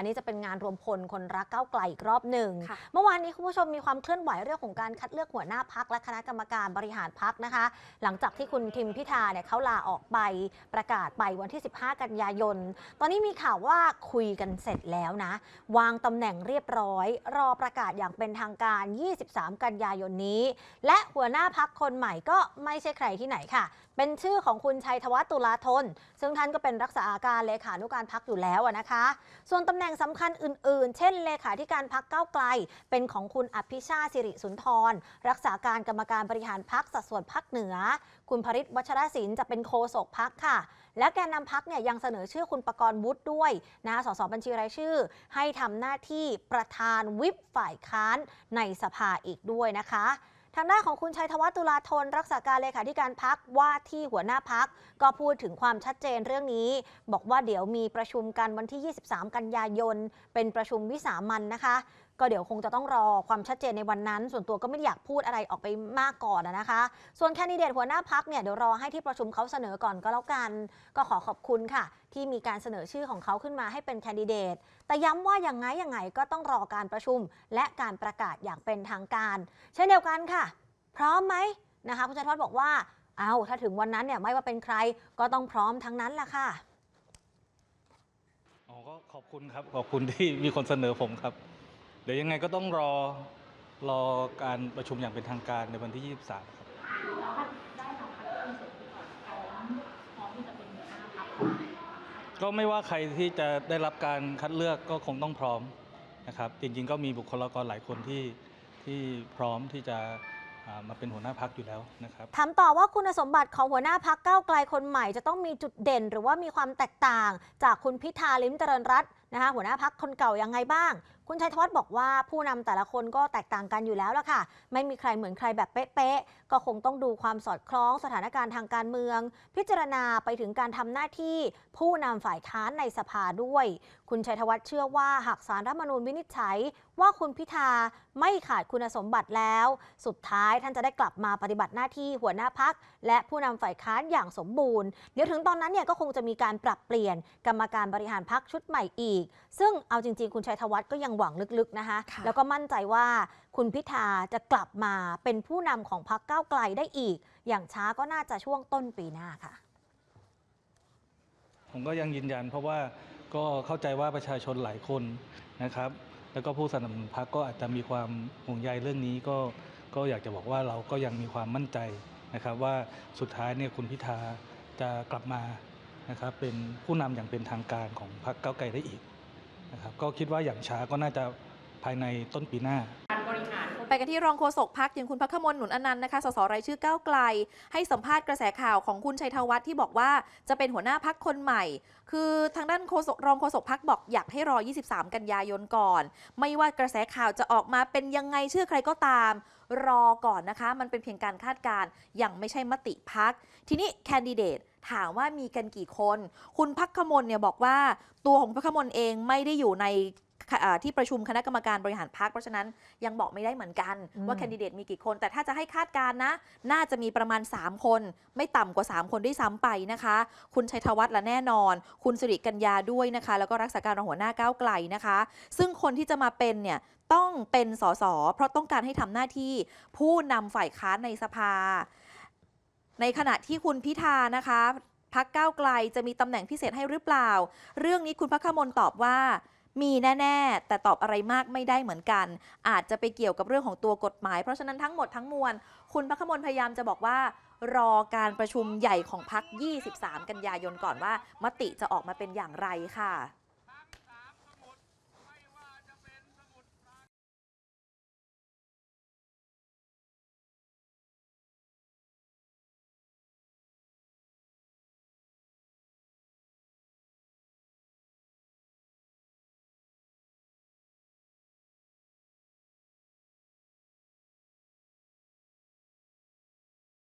อันนี้จะเป็นงานรวมพลคนรักก้าวไกลอีกรอบหนึ่งค่ะเมื่อวานนี้คุณผู้ชมมีความเคลื่อนไหวเรื่องของการคัดเลือกหัวหน้าพักและคณะกรรมการบริหารพักนะคะ หลังจากที่คุณทิมพิธาเนี่ยเขาลาออกไปประกาศไปวันที่ 15 กันยายน ตอนนี้มีข่าวว่าคุยกันเสร็จแล้วนะ วางตำแหน่งเรียบร้อย รอประกาศอย่างเป็นทางการ 23 กันยายนนี้ และหัวหน้าพักคนใหม่ก็ไม่ใช่ใครที่ไหนค่ะ เป็นชื่อของคุณชัยธวัฒน์ตุลาธน ซึ่งท่านก็เป็นรักษาการเลขานุการพักอยู่แล้วอะนะคะ ส่วนตำแหน่งสำคัญอื่นๆ เช่นเลขาธิการพักเก้าไกล เป็นของคุณอภิชาติสิริสุนทร รักษาการกรรมการบริหารพักสัดส่วนพักเหนือ คุณภริศวัชรศิลป์จะเป็นโฆษกพักค่ะ และแกนนำพักเนี่ยยังเสนอชื่อคุณประกรณ์วุฒิด้วยนะสสบัญชีรายชื่อ ให้ทำหน้าที่ประธานวิปฝ่ายค้านในสภาอีกด้วยนะคะ ทางด้านของคุณชัยธวัฒน์ตุลาธนรักษาการเลขาธิการพักว่าที่หัวหน้าพักก็พูดถึงความชัดเจนเรื่องนี้ บอกว่าเดี๋ยวมีประชุมกันวันที่ 23 กันยายน เป็นประชุมวิสามันนะคะ ก็เดี๋ยวคงจะต้องรอความชัดเจนในวันนั้น ส่วนตัวก็ไม่อยากพูดอะไรออกไปมากก่อนนะคะ ส่วนแคนดิเดตหัวหน้าพักเนี่ยเดี๋ยวรอให้ที่ประชุมเขาเสนอก่อนก็แล้วกัน ก็ขอขอบคุณค่ะ ที่มีการเสนอชื่อของเขาขึ้นมาให้เป็นแคนดิเดต แต่ย้ำว่าอย่างไงยังไงก็ต้องรอการประชุม และการประกาศอย่างเป็นทางการ เช่นเดียวกันค่ะ พร้อมไหมนะคะคุณชัยทวัฒน์บอกว่าเอาถ้าถึงวันนั้นเนี่ยไม่ว่าเป็นใครก็ต้องพร้อมทั้งนั้นแหละค่ะอ๋อก็ขอบคุณครับขอบคุณที่มีคนเสนอผมครับ ดี๋ยวยังไงก็ต้องรอรอการประชุมอย่างเป็นทางการในวันที่ 23 ครับก็ไม่ว่าใครที่จะได้รับการคัดเลือกก็คงต้องพร้อมนะครับ จริงๆ ก็มีบุคลากรหลายคนที่ที่พร้อมที่จะมาเป็นหัวหน้าพักอยู่แล้วนะครับถามต่อว่าคุณสมบัติของหัวหน้าพักก้าวไกลคนใหม่จะต้องมีจุดเด่น หรือว่ามีความแตกต่าง จากคุณพิธาลิมเจริญรัตน์นะคะหัวหน้าพักคนเก่ายังไงบ้าง คุณชัยธวัฒน์บอกว่าผู้นำแต่ละคนก็แตกต่างกันอยู่แล้วล่ะค่ะ ไม่มีใครเหมือนใครแบบเป๊ะๆ ก็คงต้องดูความสอดคล้องสถานการณ์ทางการเมือง พิจารณาไปถึงการทำหน้าที่ ผู้นำฝ่ายค้านในสภาด้วย คุณชัยธวัฒน์เชื่อว่าหากสารรัฐมนูญวินิจฉัย ว่าคุณพิธาไม่ขาดคุณสมบัติแล้ว สุดท้ายท่านจะได้กลับมาปฏิบัติหน้าที่หัวหน้าพักและผู้นำฝ่ายค้านอย่างสมบูรณ์เดี๋ยวถึงตอนนั้นเนี่ยก็คงจะมีการปรับเปลี่ยนกรรมการบริหารพักชุดใหม่อีก ซึ่งเอาจริง ๆ คุณชัยธวัฒน์ก็ยังหวังลึกๆนะคะค่ะแล้วก็มั่นใจว่าคุณพิธาจะกลับมาเป็นผู้นำของพักก้าวไกลได้อีก อย่างช้าก็น่าจะช่วงต้นปีหน้าค่ะ ผมก็ยังยืนยัน เพราะว่าก็เข้าใจว่าประชาชนหลายคนนะครับ แล้วก็ผู้สนับสนุนพรรคก็อาจจะมีความห่วงใยเรื่องนี้ก็ก็อยากจะบอกว่าเราก็ยังมีความมั่นใจนะครับ ว่าสุดท้ายเนี่ยคุณพิธาจะกลับมานะครับเป็นผู้นำอย่างเป็นทางการของพรรคก้าวไกลได้อีก นะครับก็คิดว่าอย่างช้าก็น่าจะภายในต้นปีหน้า ไปกันที่รองโฆษกพักอย่างคุณพักขมลหนุนอนันต์นะคะสสรายชื่อก้าวไกล ให้สัมภาษณ์กระแสข่าวของคุณชัยธวัฒน์ที่บอกว่าจะเป็นหัวหน้าพักคนใหม่ คือทางด้านโฆษกรองโฆษกพักบอกอยากให้รอ 23 กันยายนก่อน ไม่ว่ากระแสข่าวจะออกมาเป็นยังไงชื่อใครก็ตาม รอก่อนนะคะ มันเป็นเพียงการคาดการณ์ยังไม่ใช่มติพักทีนี้แคนดิเดต ถามว่ามีกันกี่คน คุณพักขมลเนี่ยบอกว่าตัวของพักขมลเองไม่ได้อยู่ในอ่าที่ประชุมคณะกรรมการบริหารพักเพราะฉะนั้นยังบอกไม่ได้เหมือนกันอืมว่าแคนดิเดตมีกี่คน แต่ถ้าจะให้คาดการณ์นะ น่าจะมีประมาณ 3 คน ไม่ต่ำกว่า 3 คนด้วยซ้ำไปนะคะ คุณชัยธวัฒน์ละแน่นอน คุณสิริกัญญาด้วยนะคะ แล้วก็รักษาการรองหัวหน้าก้าวไกลนะคะ ซึ่งคนที่จะมาเป็นเนี่ยต้องเป็นสสเพราะต้องการให้ทำหน้าที่ผู้นำฝ่ายค้านในสภา ในขณะที่คุณพิธานะคะพักก้าวไกลจะมีตำแหน่งพิเศษให้หรือเปล่า เรื่องนี้คุณพักขมลตอบว่ามีแน่ ๆ แต่ตอบอะไรมากไม่ได้เหมือนกัน อาจจะไปเกี่ยวกับเรื่องของตัวกฎหมาย เพราะฉะนั้นทั้งหมดทั้งมวล คุณพักขมลพยายามจะบอกว่า รอการประชุมใหญ่ของพัก 23 กันยายนก่อนว่า มติจะออกมาเป็นอย่างไรค่ะ